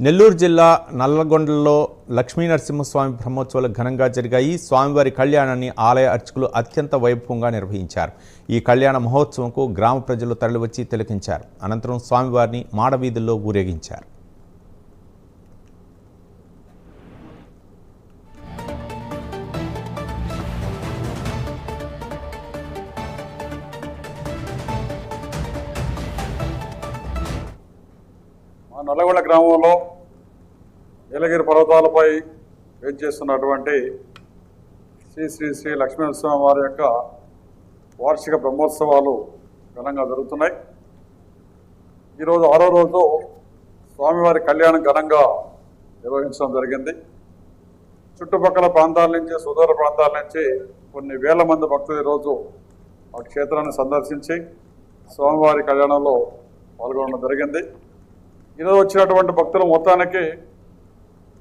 నెల్లూరు జిల్లా నల్లగొండలో లక్ష్మీ నరసింహస్వామి బ్రహ్మోత్సవాలు ఘనంగా జరిగాయి. స్వామివారి కళ్యాణాన్ని ఆలయ అర్చకులు అత్యంత వైభవంగా నిర్వహించారు. ఈ కళ్యాణ మహోత్సవంకు గ్రామ ప్రజలు తరలివచ్చి తిలకించారు. అనంతరం స్వామివారిని మాడవీధుల్లో ఊరేగించారు. మా నల్లగొండ గ్రామంలో నీలగిరి పర్వతాలపై వేంచేస్తున్నటువంటి శ్రీ శ్రీ శ్రీ లక్ష్మీనరసింహ వారి యొక్క వార్షిక బ్రహ్మోత్సవాలు ఘనంగా జరుగుతున్నాయి. ఈరోజు ఆరో రోజు స్వామివారి కళ్యాణం ఘనంగా నిర్వహించడం జరిగింది. చుట్టుపక్కల ప్రాంతాల నుంచి సుదూర ప్రాంతాల నుంచి కొన్ని వేల మంది భక్తులు ఈరోజు ఆ క్షేత్రాన్ని సందర్శించి స్వామివారి కళ్యాణంలో పాల్గొనడం జరిగింది. ఈరోజు వచ్చినటువంటి భక్తులు మొత్తానికి